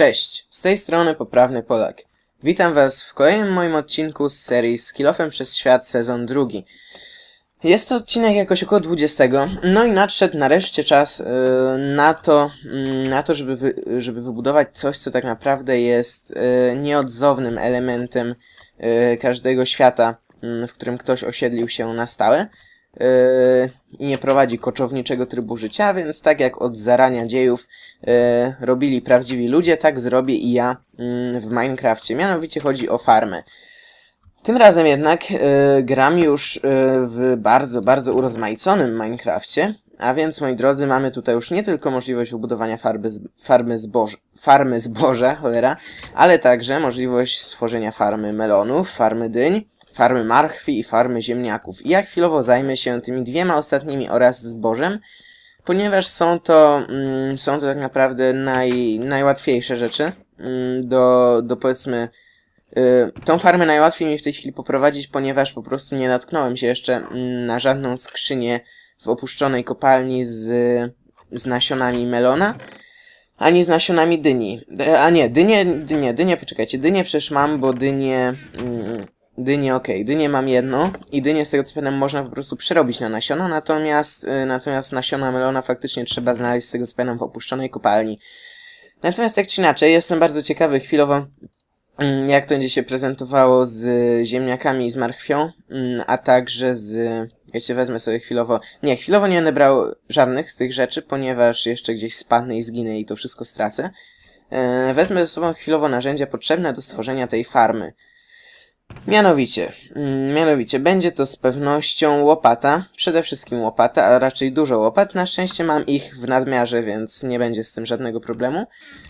Cześć, z tej strony Poprawny Polak. Witam Was w kolejnym moim odcinku z serii Skillofem przez świat sezon drugi. Jest to odcinek jakoś około 20, no i nadszedł nareszcie czas yy, na to, mm, na to żeby, wy, żeby wybudować coś, co tak naprawdę jest yy, nieodzownym elementem yy, każdego świata, mm, w którym ktoś osiedlił się na stałe yy, i nie prowadzi koczowniczego trybu życia, więc tak jak od zarania dziejów yy, robili prawdziwi ludzie, tak zrobię i ja yy, w Minecrafcie. Mianowicie chodzi o farmę. Tym razem jednak yy, gram już yy, w bardzo, bardzo urozmaiconym Minecrafcie, a więc moi drodzy, mamy tutaj już nie tylko możliwość wybudowania farby z, farmy, zboż, farmy zboża, cholera, ale także możliwość stworzenia farmy melonów, farmy dyń, farmy marchwi i farmy ziemniaków. I ja chwilowo zajmę się tymi dwiema ostatnimi oraz zbożem, ponieważ są to, mm, są to tak naprawdę naj, najłatwiejsze rzeczy mm, do, do powiedzmy y, tą farmę najłatwiej mi w tej chwili poprowadzić, ponieważ po prostu nie natknąłem się jeszcze mm, na żadną skrzynię w opuszczonej kopalni z, z nasionami melona, ani z nasionami dyni. D- A nie, dynie, dynie, dynie, poczekajcie, dynie przecież mam, bo dynie... Mm, Dynie, okej, dynie mam jedno i dynie z tego co pamiętam można po prostu przerobić na nasiona, natomiast, y, natomiast nasiona melona faktycznie trzeba znaleźć z tego co pamiętam w opuszczonej kopalni. Natomiast tak czy inaczej, jestem bardzo ciekawy chwilowo, mm, jak to będzie się prezentowało z ziemniakami i z marchwią, mm, a także z... Wiecie, wezmę sobie chwilowo... Nie, chwilowo nie będę brał żadnych z tych rzeczy, ponieważ jeszcze gdzieś spadnę i zginę i to wszystko stracę. E, Wezmę ze sobą chwilowo narzędzia potrzebne do stworzenia tej farmy. Mianowicie, mm, mianowicie będzie to z pewnością łopata, przede wszystkim łopata, a raczej dużo łopat. Na szczęście mam ich w nadmiarze, więc nie będzie z tym żadnego problemu.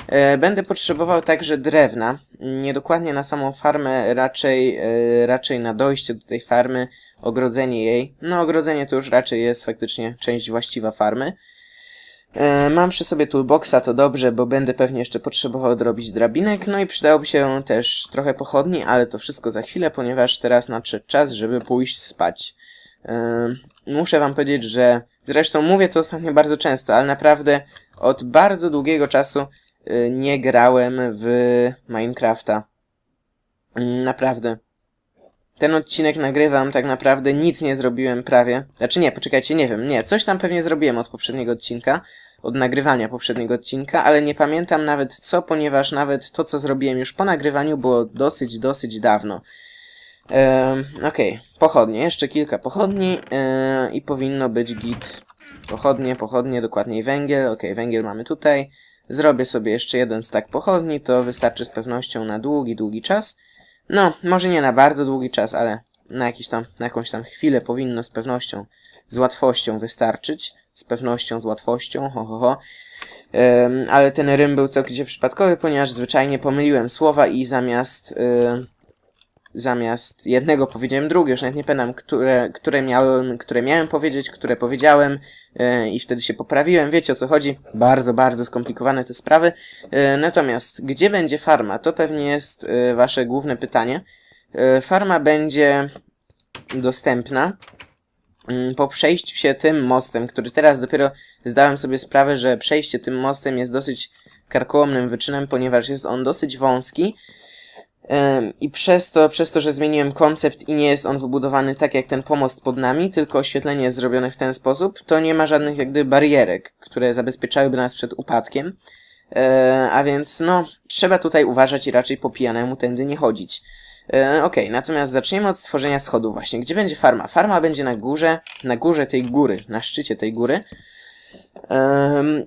E, będę potrzebował także drewna, niedokładnie na samą farmę, raczej, e, raczej na dojście do tej farmy, ogrodzenie jej. No ogrodzenie to już raczej jest faktycznie część właściwa farmy. E, Mam przy sobie toolboxa, to dobrze, bo będę pewnie jeszcze potrzebował odrobić drabinek, no i przydałoby się też trochę pochodni, ale to wszystko za chwilę, ponieważ teraz nadszedł czas, żeby pójść spać. E, Muszę wam powiedzieć, że zresztą mówię to ostatnio bardzo często, ale naprawdę od bardzo długiego czasu e, nie grałem w Minecrafta. Mm, Naprawdę. Ten odcinek nagrywam, tak naprawdę nic nie zrobiłem prawie. Znaczy nie, poczekajcie, nie wiem, nie, coś tam pewnie zrobiłem od poprzedniego odcinka, od nagrywania poprzedniego odcinka, ale nie pamiętam nawet co, ponieważ nawet to, co zrobiłem już po nagrywaniu było dosyć, dosyć dawno. Ehm, Okej, pochodnie, jeszcze kilka pochodni eee, i powinno być git. Pochodnie, pochodnie, dokładniej węgiel, okej, węgiel mamy tutaj. Zrobię sobie jeszcze jeden stack pochodni, to wystarczy z pewnością na długi, długi czas. No, może nie na bardzo długi czas, ale na jakiś tam, na jakąś tam chwilę powinno z pewnością, z łatwością wystarczyć. Z pewnością, z łatwością, ho, ho, ho. Ale ten rym był całkowicie przypadkowy, ponieważ zwyczajnie pomyliłem słowa i zamiast, y, zamiast jednego powiedziałem drugie, już nawet nie pamiętam, które, które, miałem, które miałem powiedzieć, które powiedziałem y, i wtedy się poprawiłem. Wiecie o co chodzi? Bardzo, bardzo skomplikowane te sprawy. E, Natomiast gdzie będzie farma? To pewnie jest e, wasze główne pytanie. E, Farma będzie dostępna mm, po przejściu się tym mostem, który teraz dopiero zdałem sobie sprawę, że przejście tym mostem jest dosyć karkołomnym wyczynem, ponieważ jest on dosyć wąski. I przez to, przez to, że zmieniłem koncept i nie jest on wybudowany tak jak ten pomost pod nami, tylko oświetlenie jest zrobione w ten sposób, to nie ma żadnych jak gdyby barierek, które zabezpieczałyby nas przed upadkiem. E, a więc, no, trzeba tutaj uważać i raczej po pijanemu tędy nie chodzić. E, Okej, natomiast zaczniemy od stworzenia schodów właśnie. Gdzie będzie farma? Farma będzie na górze, na górze tej góry, na szczycie tej góry.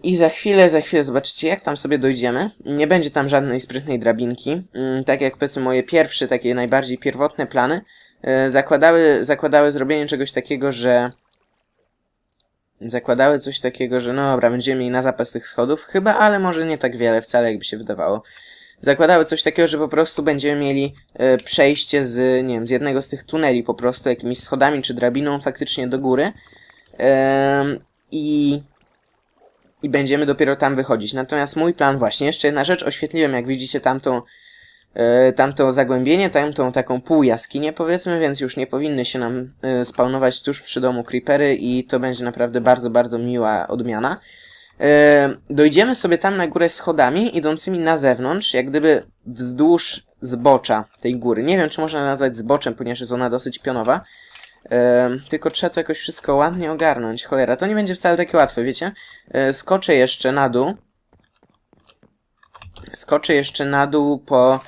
I za chwilę, za chwilę zobaczycie, jak tam sobie dojdziemy. Nie będzie tam żadnej sprytnej drabinki. Mm, Tak jak powiedzmy moje pierwsze, takie najbardziej pierwotne plany, e, zakładały, zakładały zrobienie czegoś takiego, że zakładały coś takiego, że no dobra, będziemy mieli na zapas tych schodów, chyba, ale może nie tak wiele wcale, jakby się wydawało. Zakładały coś takiego, że po prostu będziemy mieli e, przejście z, nie wiem, z jednego z tych tuneli po prostu jakimiś schodami czy drabiną faktycznie do góry. Em, I i będziemy dopiero tam wychodzić. Natomiast mój plan właśnie, jeszcze jedna rzecz, oświetliłem jak widzicie tamtą, e, tamto zagłębienie, tamtą taką półjaskinię powiedzmy, więc już nie powinny się nam e, spawnować tuż przy domu creepery i to będzie naprawdę bardzo, bardzo miła odmiana. E, dojdziemy sobie tam na górę schodami, idącymi na zewnątrz, jak gdyby wzdłuż zbocza tej góry. Nie wiem, czy można nazwać zboczem, ponieważ jest ona dosyć pionowa. Tylko trzeba to jakoś wszystko ładnie ogarnąć. Cholera, to nie będzie wcale takie łatwe, wiecie? E, skoczę jeszcze na dół. Skoczę jeszcze na dół po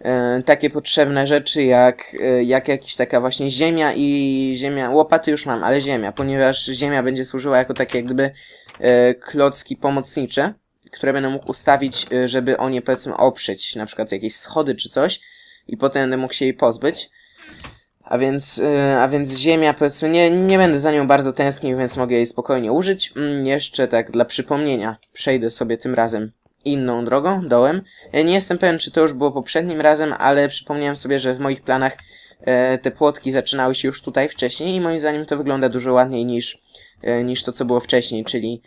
e, takie potrzebne rzeczy jak, e, jak jakiś taka właśnie ziemia i ziemia. Łopaty już mam, ale ziemia, ponieważ ziemia będzie służyła jako takie jak gdyby e, klocki pomocnicze, które będę mógł ustawić, żeby o nie powiedzmy oprzeć, na przykład jakieś schody czy coś i potem będę mógł się jej pozbyć. A więc, e, a więc ziemia, powiedzmy, nie, nie będę za nią bardzo tęsknił, więc mogę jej spokojnie użyć. Mm, Jeszcze tak dla przypomnienia, przejdę sobie tym razem inną drogą, dołem. E, Nie jestem pewien, czy to już było poprzednim razem, ale przypomniałem sobie, że w moich planach e, te płotki zaczynały się już tutaj wcześniej i moim zdaniem to wygląda dużo ładniej niż, niż to, co było wcześniej, czyli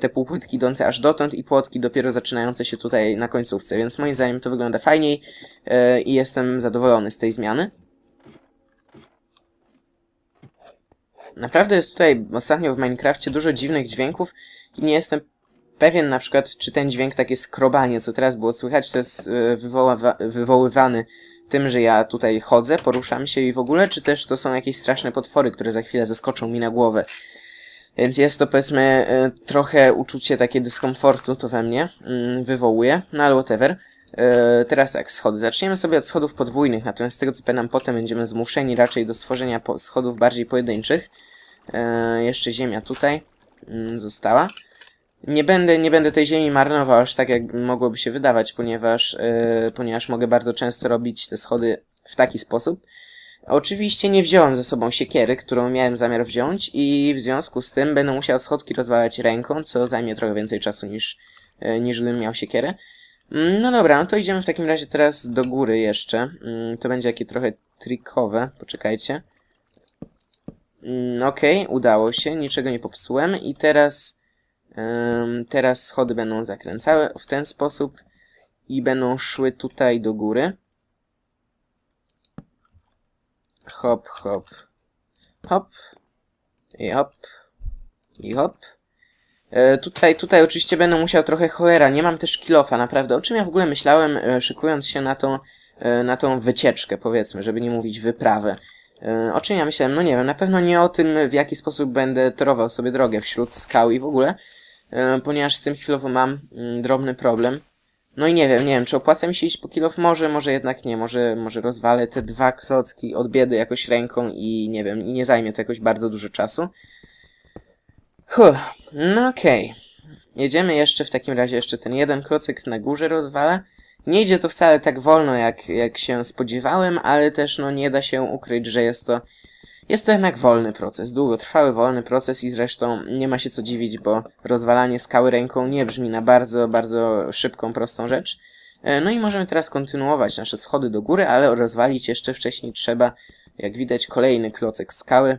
te półpłytki idące aż dotąd i płotki dopiero zaczynające się tutaj na końcówce, więc moim zdaniem to wygląda fajniej i jestem zadowolony z tej zmiany. Naprawdę jest tutaj ostatnio w Minecrafcie dużo dziwnych dźwięków i nie jestem pewien na przykład, czy ten dźwięk, takie skrobanie, co teraz było słychać, to jest e, wywoława- wywoływany tym, że ja tutaj chodzę, poruszam się i w ogóle, czy też to są jakieś straszne potwory, które za chwilę zeskoczą mi na głowę. Więc jest to powiedzmy e, trochę uczucie takie dyskomfortu to we mnie mm, wywołuje, no ale whatever. E, Teraz tak, schody. Zaczniemy sobie od schodów podwójnych, natomiast z tego co pamiętam, potem będziemy zmuszeni raczej do stworzenia schodów bardziej pojedynczych. E, Jeszcze ziemia tutaj mm, została. Nie będę, nie będę tej ziemi marnował aż tak, jak mogłoby się wydawać, ponieważ, e, ponieważ mogę bardzo często robić te schody w taki sposób. Oczywiście nie wziąłem ze sobą siekiery, którą miałem zamiar wziąć i w związku z tym będę musiał schodki rozwalać ręką, co zajmie trochę więcej czasu niż, e, niż gdybym miał siekierę. Mm, No dobra, no to idziemy w takim razie teraz do góry jeszcze. Mm, To będzie takie trochę trikowe, poczekajcie. Mm, Okej, udało się, niczego nie popsułem i teraz, teraz schody będą zakręcały w ten sposób i będą szły tutaj do góry. Hop, hop, hop i hop i hop. E, tutaj, tutaj oczywiście będę musiał trochę cholera, nie mam też kilofa, naprawdę. O czym ja w ogóle myślałem, e, szykując się na tą, e, na tą wycieczkę, powiedzmy, żeby nie mówić wyprawę. E, o czym ja myślałem? No nie wiem, na pewno nie o tym, w jaki sposób będę torował sobie drogę wśród skał i w ogóle, e, ponieważ z tym chwilowo mam mm, drobny problem. No i nie wiem, nie wiem, czy opłaca mi się iść po kilof? Może, może jednak nie, może, może rozwalę te dwa klocki od biedy jakoś ręką i nie wiem, i nie zajmie to jakoś bardzo dużo czasu. Huh, no okej. Jedziemy jeszcze w takim razie jeszcze ten jeden klocek na górze rozwala. Nie idzie to wcale tak wolno, jak, jak się spodziewałem, ale też no nie da się ukryć, że jest to jest to jednak wolny proces, długotrwały wolny proces i zresztą nie ma się co dziwić, bo rozwalanie skały ręką nie brzmi na bardzo, bardzo szybką, prostą rzecz. E, No i możemy teraz kontynuować nasze schody do góry, ale rozwalić jeszcze wcześniej trzeba, jak widać, kolejny klocek skały.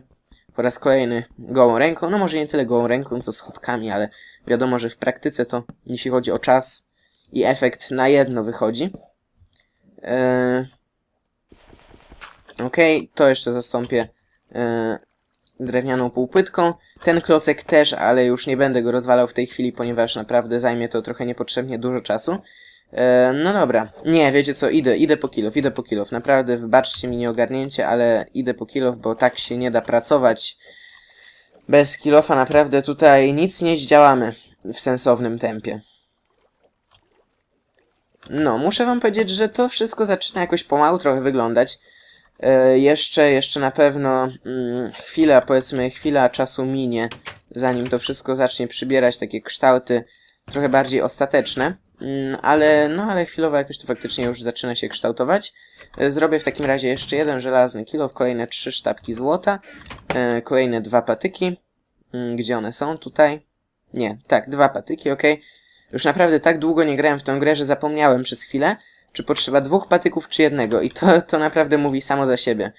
Po raz kolejny gołą ręką, no może nie tyle gołą ręką, co schodkami, ale wiadomo, że w praktyce to, jeśli chodzi o czas i efekt, na jedno wychodzi. Eee... Okej, to jeszcze zastąpię e, drewnianą półpłytką. Ten klocek też, ale już nie będę go rozwalał w tej chwili, ponieważ naprawdę zajmie to trochę niepotrzebnie dużo czasu. E, no dobra, nie, wiecie co, idę, idę po kilof, idę po kilof. Naprawdę, wybaczcie mi nieogarnięcie, ale idę po kilof, bo tak się nie da pracować. Bez kilofa naprawdę tutaj nic nie zdziałamy w sensownym tempie. No, muszę wam powiedzieć, że to wszystko zaczyna jakoś pomału trochę wyglądać. E, jeszcze, jeszcze na pewno mm, chwila, powiedzmy, chwila czasu minie, zanim to wszystko zacznie przybierać takie kształty trochę bardziej ostateczne. Mm, ale, no, ale chwilowo jakoś to faktycznie już zaczyna się kształtować. E, Zrobię w takim razie jeszcze jeden żelazny kilo, kolejne trzy sztabki złota, e, kolejne dwa patyki. Mm, Gdzie one są? Tutaj? Nie, tak, dwa patyki, ok. Już naprawdę tak długo nie grałem w tę grę, że zapomniałem przez chwilę, czy potrzeba dwóch patyków, czy jednego. I to, to naprawdę mówi samo za siebie.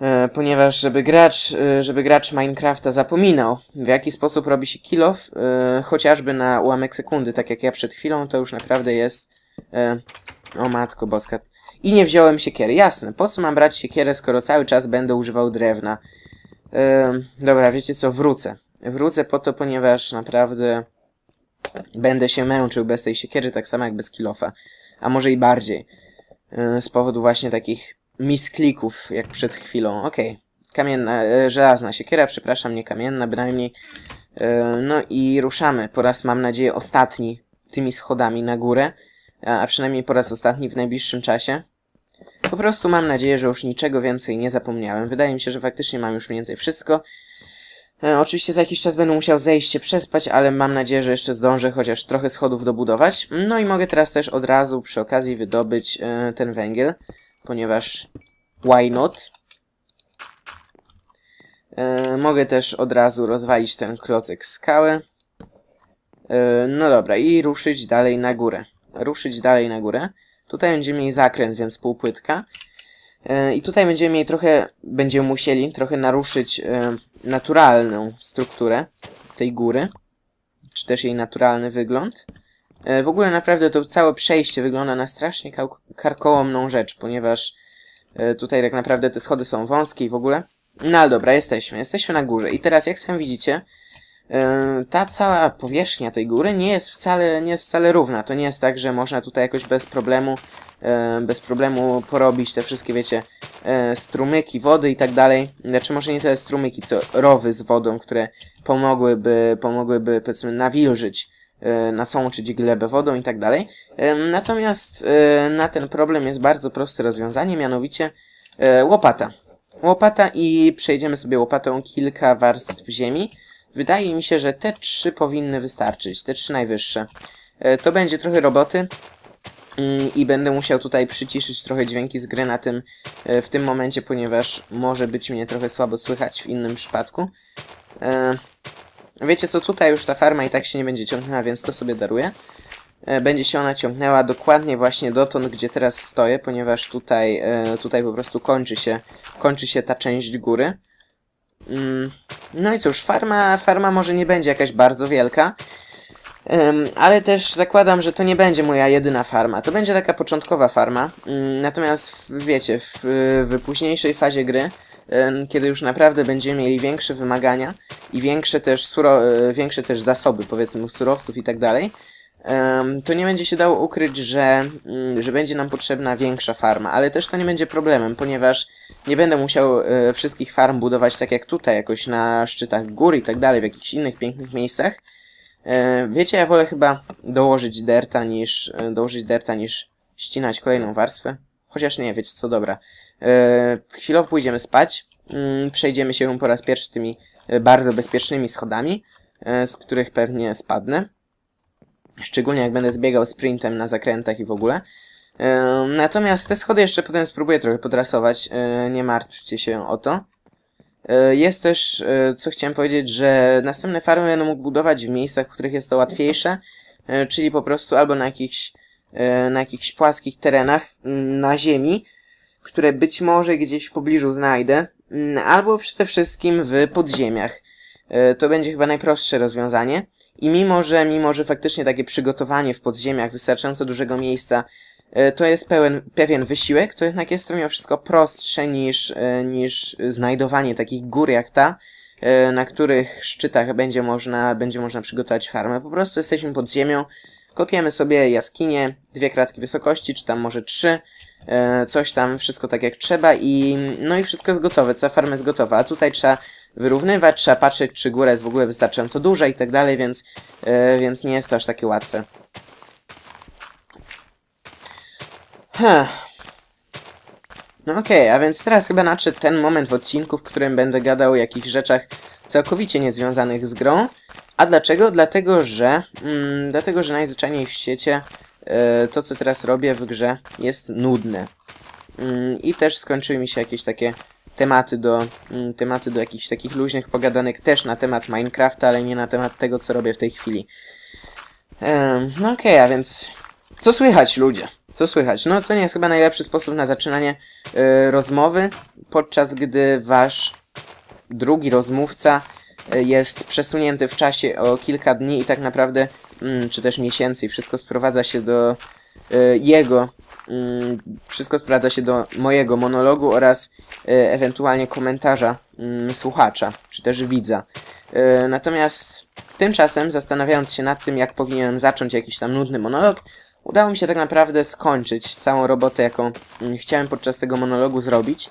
E, ponieważ żeby gracz, e, żeby gracz Minecrafta zapominał, w jaki sposób robi się kill off, e, chociażby na ułamek sekundy, tak jak ja przed chwilą, to już naprawdę jest... E, o matko boska. I nie wziąłem siekiery. Jasne, po co mam brać siekierę, skoro cały czas będę używał drewna? E, dobra, wiecie co, wrócę. Wrócę po to, ponieważ naprawdę będę się męczył bez tej siekiery, tak samo jak bez kilofa. A może i bardziej. Yy, z powodu właśnie takich misklików, jak przed chwilą. Okej. Kamienna, e, żelazna siekiera, przepraszam, nie kamienna bynajmniej. E, no i ruszamy. Po raz, mam nadzieję, ostatni tymi schodami na górę. A a przynajmniej po raz ostatni w najbliższym czasie. Po prostu mam nadzieję, że już niczego więcej nie zapomniałem. Wydaje mi się, że faktycznie mam już mniej więcej wszystko. E, oczywiście za jakiś czas będę musiał zejść się przespać, ale mam nadzieję, że jeszcze zdążę chociaż trochę schodów dobudować. No i mogę teraz też od razu przy okazji wydobyć e, ten węgiel, ponieważ why not? E, mogę też od razu rozwalić ten klocek skały. No dobra, i ruszyć dalej na górę. Ruszyć dalej na górę. Tutaj będziemy mieli zakręt, więc półpłytka. E, I tutaj będziemy mieli trochę, będziemy musieli trochę naruszyć e, naturalną strukturę tej góry, czy też jej naturalny wygląd. E, w ogóle naprawdę to całe przejście wygląda na strasznie karkołomną rzecz, ponieważ tutaj tak naprawdę te schody są wąskie i w ogóle. No ale dobra, jesteśmy, jesteśmy na górze i teraz jak sami widzicie, ta cała powierzchnia tej góry nie jest wcale, nie jest wcale równa. To nie jest tak, że można tutaj jakoś bez problemu, e, bez problemu porobić te wszystkie, wiecie, e, strumyki wody i tak dalej. Znaczy może nie tyle strumyki, co rowy z wodą, które pomogłyby, pomogłyby powiedzmy nawilżyć, nasączyć glebę wodą i tak dalej. Natomiast na ten problem jest bardzo proste rozwiązanie, mianowicie łopata. Łopata i przejdziemy sobie łopatą kilka warstw ziemi. Wydaje mi się, że te trzy powinny wystarczyć, te trzy najwyższe. E, To będzie trochę roboty, Mm, i będę musiał tutaj przyciszyć trochę dźwięki z gry na tym, e, w tym momencie, ponieważ może być mnie trochę słabo słychać w innym przypadku. E, wiecie co, tutaj już ta farma i tak się nie będzie ciągnęła, więc to sobie daruję. Będzie się ona ciągnęła dokładnie właśnie dotąd, gdzie teraz stoję, ponieważ tutaj, tutaj po prostu kończy się, kończy się ta część góry. Mm, no i cóż, farma, farma może nie będzie jakaś bardzo wielka, Em, ale też zakładam, że to nie będzie moja jedyna farma. To będzie taka początkowa farma. Mm, Natomiast wiecie, w, w późniejszej fazie gry, kiedy już naprawdę będziemy mieli większe wymagania i większe też, suro, e, większe też zasoby, powiedzmy, surowców i tak dalej, to nie będzie się dało ukryć, że, mm, że będzie nam potrzebna większa farma, ale też to nie będzie problemem, ponieważ nie będę musiał e, wszystkich farm budować tak jak tutaj, jakoś na szczytach gór i tak dalej, w jakichś innych pięknych miejscach. E, wiecie, ja wolę chyba dołożyć derta niż e, dołożyć derta niż ścinać kolejną warstwę. Chociaż nie, wiecie co, dobra. Chwilowo pójdziemy spać. Mm, przejdziemy się po raz pierwszy tymi bardzo bezpiecznymi schodami, z których pewnie spadnę. Szczególnie jak będę zbiegał sprintem na zakrętach i w ogóle. Natomiast te schody jeszcze potem spróbuję trochę podrasować. E, nie martwcie się o to. E, Jest też, e, co chciałem powiedzieć, że następne farmy będę mógł budować w miejscach, w których jest to łatwiejsze, czyli po prostu albo na jakichś, na jakichś płaskich terenach na ziemi, które być może gdzieś w pobliżu znajdę, albo przede wszystkim w podziemiach. To będzie chyba najprostsze rozwiązanie. I mimo, że, mimo, że faktycznie takie przygotowanie w podziemiach wystarczająco dużego miejsca E, to jest pełen, pewien wysiłek, to jednak jest to mimo wszystko prostsze niż, e, niż znajdowanie takich gór jak ta, e, na których szczytach będzie można, będzie można przygotować farmę. Po prostu jesteśmy pod ziemią, kopiemy sobie jaskinie, dwie kratki wysokości, czy tam może trzy, coś tam, wszystko tak jak trzeba i no i wszystko jest gotowe, cała farma jest gotowa, a tutaj trzeba wyrównywać, trzeba patrzeć, czy góra jest w ogóle wystarczająco duża i tak dalej, więc, e, więc nie jest to aż takie łatwe. Huh. No okej, a więc teraz chyba nadszedł ten moment w odcinku, w którym będę gadał o jakichś rzeczach całkowicie niezwiązanych z grą. A dlaczego? Dlatego, że mm, dlatego, że najzwyczajniej w świecie e, to, co teraz robię w grze, jest nudne. Mm, I też skończyły mi się jakieś takie tematy do, mm, tematy do jakichś takich luźnych pogadanek też na temat Minecrafta, ale nie na temat tego, co robię w tej chwili. No okej, a więc co słychać, ludzie? Co słychać? No to nie jest chyba najlepszy sposób na zaczynanie e, rozmowy, podczas gdy wasz drugi rozmówca e, jest przesunięty w czasie o kilka dni i tak naprawdę, mm, czy też miesięcy, i wszystko sprowadza się do e, jego, wszystko sprowadza się do mojego monologu oraz e, ewentualnie komentarza mm, słuchacza, czy też widza. E, natomiast Tymczasem, zastanawiając się nad tym, jak powinienem zacząć jakiś tam nudny monolog, udało mi się tak naprawdę skończyć całą robotę, jaką mm, chciałem podczas tego monologu zrobić.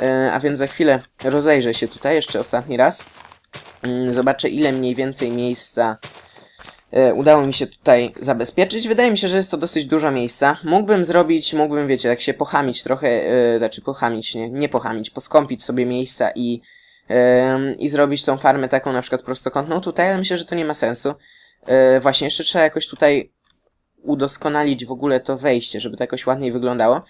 E, a więc za chwilę rozejrzę się tutaj jeszcze ostatni raz. Mm, Zobaczę, ile mniej więcej miejsca udało mi się tutaj zabezpieczyć. Wydaje mi się, że jest to dosyć dużo miejsca. Mógłbym zrobić, mógłbym, wiecie, jak się pochamić trochę, e, znaczy pochamić, nie, nie pochamić, poskąpić sobie miejsca i, em, i zrobić tą farmę taką na przykład prostokątną tutaj, ale myślę, że to nie ma sensu. E, właśnie, jeszcze trzeba jakoś tutaj udoskonalić w ogóle to wejście, żeby to jakoś ładniej wyglądało.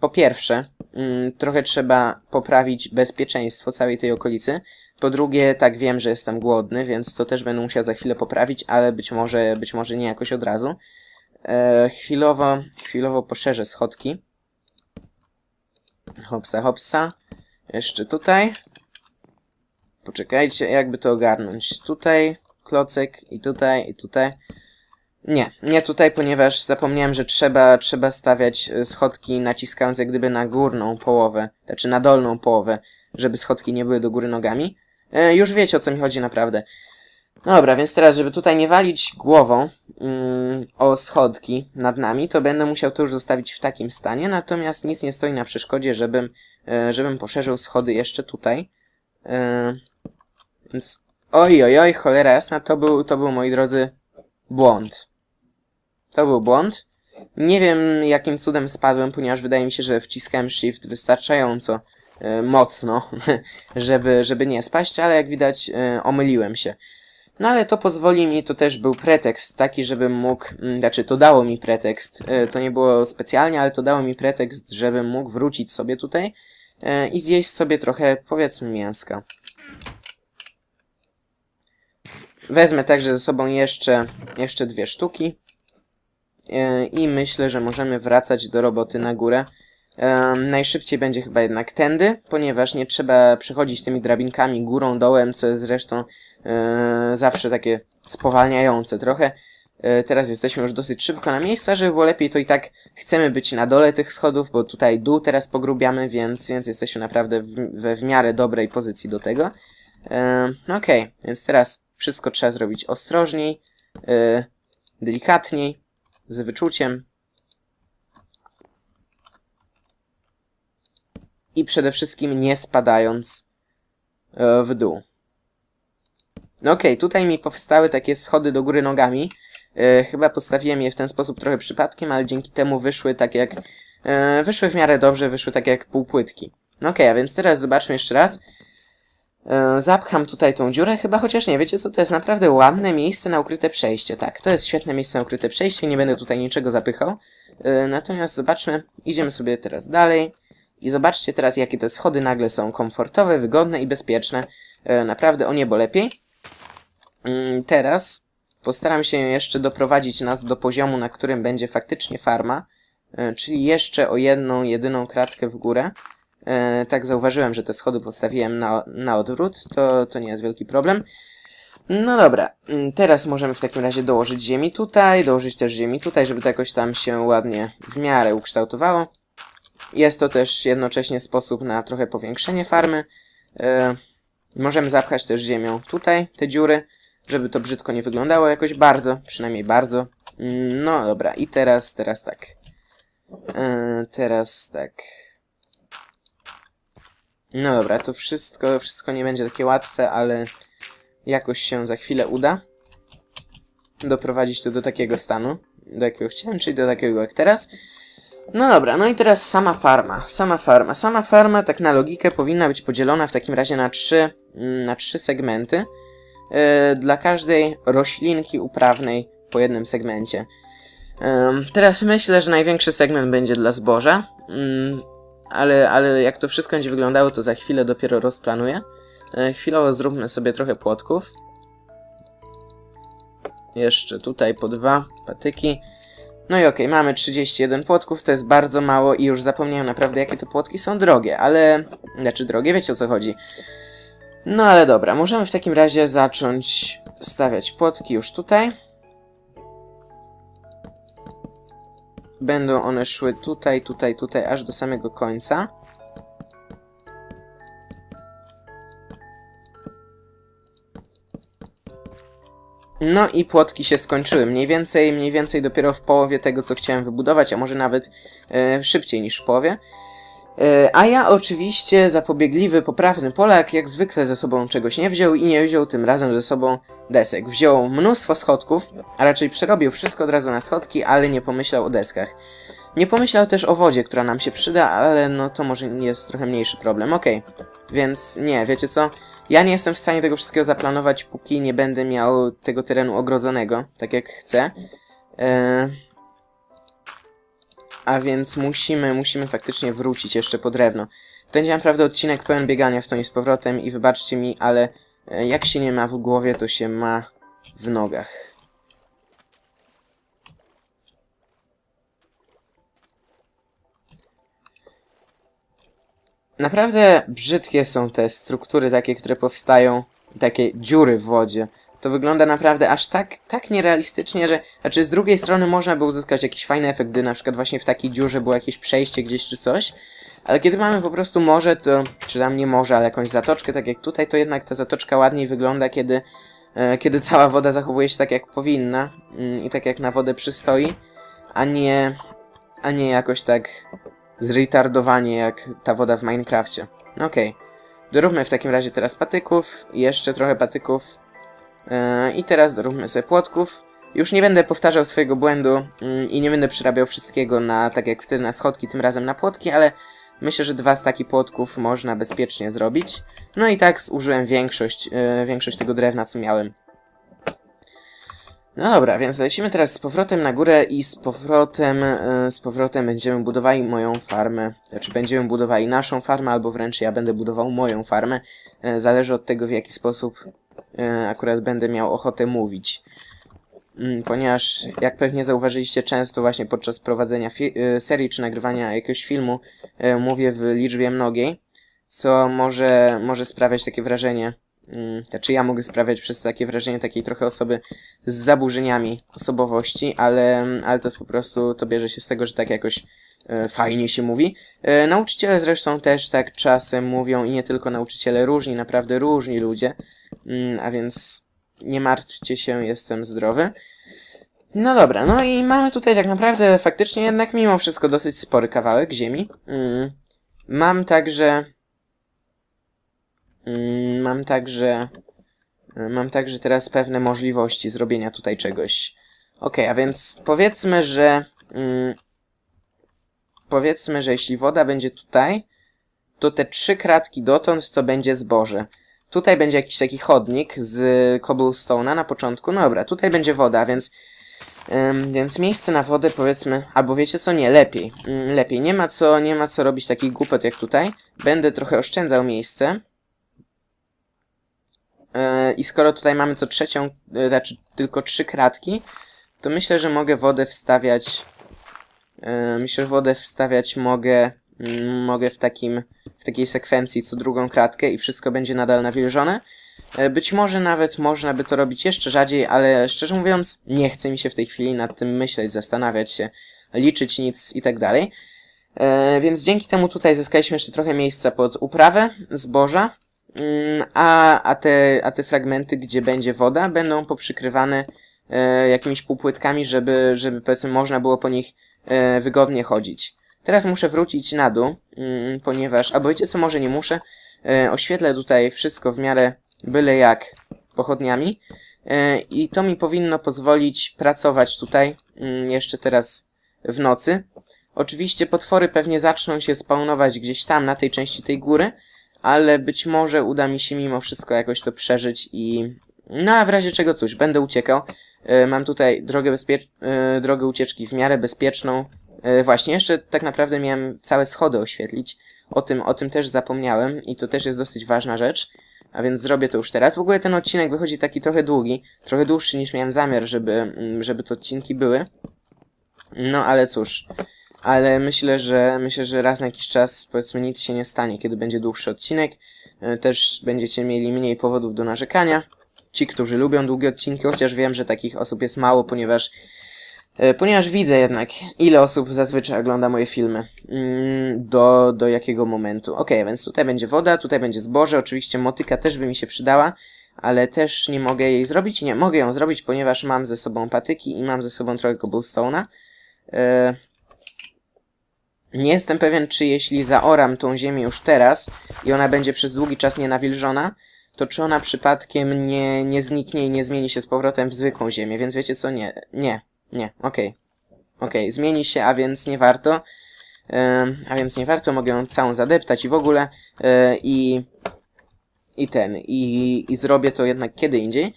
Po pierwsze, mm, trochę trzeba poprawić bezpieczeństwo całej tej okolicy. Po drugie, tak wiem, że jestem głodny, więc to też będę musiał za chwilę poprawić, ale być może, być może nie jakoś od razu. E, chwilowo, chwilowo poszerzę schodki. Hopsa, hopsa. Jeszcze tutaj. Poczekajcie, jakby to ogarnąć. Tutaj klocek i tutaj i tutaj. Nie, nie tutaj, ponieważ zapomniałem, że trzeba, trzeba stawiać e, schodki naciskając jak gdyby na górną połowę, znaczy na dolną połowę, żeby schodki nie były do góry nogami. E, już wiecie o co mi chodzi naprawdę. Dobra, więc teraz, żeby tutaj nie walić głową mm, o schodki nad nami, to będę musiał to już zostawić w takim stanie, natomiast nic nie stoi na przeszkodzie, żebym, e, żebym poszerzył schody jeszcze tutaj. E, więc oj, oj, oj, cholera jasna, to był, to był, moi drodzy, błąd. To był błąd. Nie wiem, jakim cudem spadłem, ponieważ wydaje mi się, że wciskałem shift wystarczająco e, mocno, żeby, żeby nie spaść, ale jak widać, e, omyliłem się. No ale to pozwoli mi, to też był pretekst taki, żebym mógł, mm, znaczy to dało mi pretekst, e, to nie było specjalnie, ale to dało mi pretekst, żebym mógł wrócić sobie tutaj i zjeść sobie trochę, powiedzmy, mięska. Wezmę także ze sobą jeszcze, jeszcze dwie sztuki. E, I myślę, że możemy wracać do roboty na górę. E, najszybciej będzie chyba jednak tędy, ponieważ nie trzeba przechodzić tymi drabinkami górą, dołem, co jest zresztą e, zawsze takie spowalniające trochę. Teraz jesteśmy już dosyć szybko na miejscu, a żeby było lepiej, to i tak chcemy być na dole tych schodów, bo tutaj dół teraz pogrubiamy, więc, więc jesteśmy naprawdę w, we w miarę dobrej pozycji do tego. E, Okej, więc teraz wszystko trzeba zrobić ostrożniej, delikatniej, z wyczuciem. I przede wszystkim nie spadając e, w dół. No okej, tutaj mi powstały takie schody do góry nogami. E, chyba postawiłem je w ten sposób trochę przypadkiem, ale dzięki temu wyszły tak jak... E, wyszły w miarę dobrze, wyszły tak jak półpłytki. No okej, a więc teraz zobaczmy jeszcze raz. E, Zapcham tutaj tą dziurę, chyba chociaż nie, wiecie co, to jest naprawdę ładne miejsce na ukryte przejście, tak, to jest świetne miejsce na ukryte przejście, nie będę tutaj niczego zapychał, E, natomiast zobaczmy, idziemy sobie teraz dalej i zobaczcie teraz, jakie te schody nagle są komfortowe, wygodne i bezpieczne, E, naprawdę o niebo lepiej. Mm, Teraz postaram się jeszcze doprowadzić nas do poziomu, na którym będzie faktycznie farma, czyli jeszcze o jedną, jedyną kratkę w górę. E, tak zauważyłem, że te schody postawiłem na, na odwrót, to, to nie jest wielki problem. No dobra, mm, teraz możemy w takim razie dołożyć ziemi tutaj, dołożyć też ziemi tutaj, żeby to jakoś tam się ładnie w miarę ukształtowało. Jest to też jednocześnie sposób na trochę powiększenie farmy. E, możemy zapchać też ziemią tutaj te dziury, żeby to brzydko nie wyglądało jakoś bardzo, przynajmniej bardzo. Mm, No dobra, i teraz, teraz tak. E, teraz tak. No dobra, to wszystko, wszystko nie będzie takie łatwe, ale jakoś się za chwilę uda doprowadzić to do takiego stanu, do jakiego chciałem, czyli do takiego jak teraz. No dobra, no i teraz sama farma, sama farma. Sama farma, tak na logikę, powinna być podzielona w takim razie na trzy, mm, na trzy segmenty. Yy, dla każdej roślinki uprawnej po jednym segmencie. Ym, teraz myślę, że największy segment będzie dla zboża, ym, ale, ale jak to wszystko będzie wyglądało, to za chwilę dopiero rozplanuję. E, chwilowo zróbmy sobie trochę płotków. Jeszcze tutaj po dwa patyki. No i okej, mamy 31 płotków, to jest bardzo mało i już zapomniałem naprawdę jakie to płotki są drogie, ale... Znaczy drogie, wiecie o co chodzi. No ale dobra, możemy w takim razie zacząć stawiać płotki już tutaj. Będą one szły tutaj, tutaj, tutaj, aż do samego końca. No i płotki się skończyły. Mniej więcej, mniej więcej dopiero w połowie tego, co chciałem wybudować, a może nawet e, szybciej niż w połowie. E, a ja oczywiście, zapobiegliwy, poprawny Polak, jak zwykle ze sobą czegoś nie wziął i nie wziął tym razem ze sobą desek. Wziął mnóstwo schodków, a raczej przerobił wszystko od razu na schodki, ale nie pomyślał o deskach. Nie pomyślał też o wodzie, która nam się przyda, ale no to może jest trochę mniejszy problem. Okej, więc nie, wiecie co? Ja nie jestem w stanie tego wszystkiego zaplanować, póki nie będę miał tego terenu ogrodzonego, tak jak chcę. E, a więc musimy, musimy faktycznie wrócić jeszcze po drewno. To będzie naprawdę odcinek pełen biegania w to i z powrotem i wybaczcie mi, ale jak się nie ma w głowie, to się ma w nogach. Naprawdę brzydkie są te struktury takie, które powstają, takie dziury w wodzie. To wygląda naprawdę aż tak, tak nierealistycznie, że... Znaczy, z drugiej strony można by uzyskać jakiś fajny efekt, gdy na przykład właśnie w takiej dziurze było jakieś przejście gdzieś czy coś. Ale kiedy mamy po prostu morze, to... Czy tam nie morze, ale jakąś zatoczkę, tak jak tutaj, to jednak ta zatoczka ładniej wygląda, kiedy... E, kiedy cała woda zachowuje się tak, jak powinna. Mm, I tak jak na wodę przystoi. A nie... A nie jakoś tak... Zretardowanie jak ta woda w Minecrafcie. No Okej. Doróbmy w takim razie teraz patyków. Jeszcze trochę patyków. Yy, I teraz doróbmy sobie płotków. Już nie będę powtarzał swojego błędu yy, i nie będę przerabiał wszystkiego na, tak jak wtedy na schodki, tym razem na płotki, ale myślę, że dwa staki płotków można bezpiecznie zrobić. No i tak zużyłem większość, yy, większość tego drewna, co miałem. No dobra, więc lecimy teraz z powrotem na górę i z powrotem, yy, z powrotem będziemy budowali moją farmę. Znaczy będziemy budowali naszą farmę, albo wręcz ja będę budował moją farmę. Yy, zależy od tego, w jaki sposób yy, akurat będę miał ochotę mówić. Mm, Ponieważ, jak pewnie zauważyliście często właśnie podczas prowadzenia yy, serii czy nagrywania jakiegoś filmu, yy, mówię w liczbie mnogiej, co może, może sprawiać takie wrażenie, mm, znaczy ja mogę sprawiać przez takie wrażenie takiej trochę osoby z zaburzeniami osobowości, ale, ale to jest po prostu, to bierze się z tego, że tak jakoś e, fajnie się mówi. Nauczyciele zresztą też tak czasem mówią i nie tylko nauczyciele, różni, naprawdę różni ludzie, mm, a więc nie martwcie się, jestem zdrowy. No dobra, no i mamy tutaj tak naprawdę faktycznie jednak mimo wszystko dosyć spory kawałek ziemi. Mm. Mam także... Mm, mam także... Mam także teraz pewne możliwości zrobienia tutaj czegoś. Okej, a więc powiedzmy, że... Mm, powiedzmy, że jeśli woda będzie tutaj, to te trzy kratki dotąd to będzie zboże. Tutaj będzie jakiś taki chodnik z cobblestone'a na początku. No dobra, tutaj będzie woda, więc... Więc miejsce na wodę powiedzmy, albo wiecie co, nie, lepiej. Ym, lepiej, nie ma co, nie ma co robić takich głupot jak tutaj. Będę trochę oszczędzał miejsce. Yy, I skoro tutaj mamy co trzecią, yy, znaczy tylko trzy kratki, to myślę, że mogę wodę wstawiać. Yy, myślę, że wodę wstawiać mogę. Mm, mogę w takim. w takiej sekwencji co drugą kratkę i wszystko będzie nadal nawilżone. Yy, być może nawet można by to robić jeszcze rzadziej, ale szczerze mówiąc, nie chce mi się w tej chwili nad tym myśleć, zastanawiać się, liczyć nic i tak dalej. Yy, więc dzięki temu tutaj zyskaliśmy jeszcze trochę miejsca pod uprawę zboża. Mm, a, a, te, a te fragmenty, gdzie będzie woda, będą poprzykrywane e, jakimiś półpłytkami, żeby, żeby powiedzmy można było po nich e, wygodnie chodzić. Teraz muszę wrócić na dół, mm, ponieważ, albo wiecie co, może nie muszę, e, oświetlę tutaj wszystko w miarę byle jak pochodniami e, i to mi powinno pozwolić pracować tutaj mm, jeszcze teraz w nocy. Oczywiście potwory pewnie zaczną się spawnować gdzieś tam na tej części tej góry, ale być może uda mi się mimo wszystko jakoś to przeżyć i... No a w razie czego cóż, będę uciekał. E, mam tutaj drogę, drogę ucieczki w miarę bezpieczną. E, właśnie, jeszcze tak naprawdę miałem całe schody oświetlić. O tym, o tym też zapomniałem i to też jest dosyć ważna rzecz. A więc zrobię to już teraz. W ogóle ten odcinek wychodzi taki trochę długi, trochę dłuższy niż miałem zamiar, żeby, mm, żeby to odcinki były. No ale cóż, ale myślę, że myślę, że raz na jakiś czas powiedzmy nic się nie stanie, kiedy będzie dłuższy odcinek. E, Też będziecie mieli mniej powodów do narzekania. Ci, którzy lubią długie odcinki, chociaż wiem, że takich osób jest mało, ponieważ ponieważ widzę jednak, ile osób zazwyczaj ogląda moje filmy. Mm, Do, do jakiego momentu. Ok, więc tutaj będzie woda, tutaj będzie zboże, oczywiście motyka też by mi się przydała, ale też nie mogę jej zrobić. Nie, mogę ją zrobić, ponieważ mam ze sobą patyki i mam ze sobą trochę cobblestone'a. E, nie jestem pewien, czy jeśli zaoram tą ziemię już teraz i ona będzie przez długi czas nienawilżona, to czy ona przypadkiem nie, nie zniknie i nie zmieni się z powrotem w zwykłą ziemię, więc wiecie co? Nie, nie, nie, okej. Okej, zmieni się, a więc nie warto. A więc nie warto, mogę ją całą zadeptać i w ogóle yy, i i ten, i, i zrobię to jednak kiedy indziej.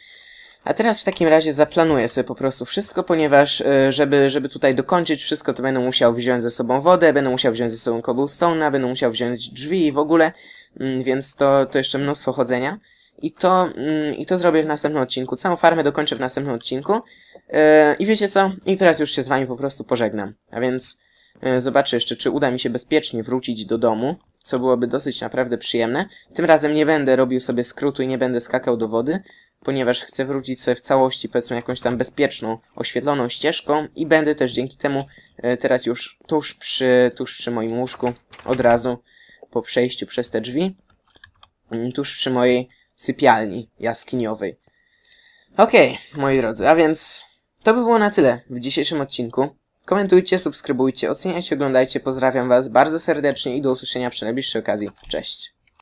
A teraz w takim razie zaplanuję sobie po prostu wszystko, ponieważ e, żeby, żeby tutaj dokończyć wszystko, to będę musiał wziąć ze sobą wodę, będę musiał wziąć ze sobą cobblestone'a, będę musiał wziąć drzwi i w ogóle, mm, więc to, to jeszcze mnóstwo chodzenia. I to, mm, I to zrobię w następnym odcinku. Całą farmę dokończę w następnym odcinku. E, I wiecie co? I teraz już się z wami po prostu pożegnam. A więc e, zobaczę jeszcze, czy uda mi się bezpiecznie wrócić do domu, co byłoby dosyć naprawdę przyjemne. Tym razem nie będę robił sobie skrótu i nie będę skakał do wody, ponieważ chcę wrócić sobie w całości, powiedzmy, jakąś tam bezpieczną, oświetloną ścieżką i będę też dzięki temu e, teraz już tuż przy, tuż przy moim łóżku, od razu po przejściu przez te drzwi, mm, tuż przy mojej sypialni jaskiniowej. Okej, moi drodzy, a więc to by było na tyle w dzisiejszym odcinku. Komentujcie, subskrybujcie, oceniajcie, oglądajcie. Pozdrawiam Was bardzo serdecznie i do usłyszenia przy najbliższej okazji. Cześć.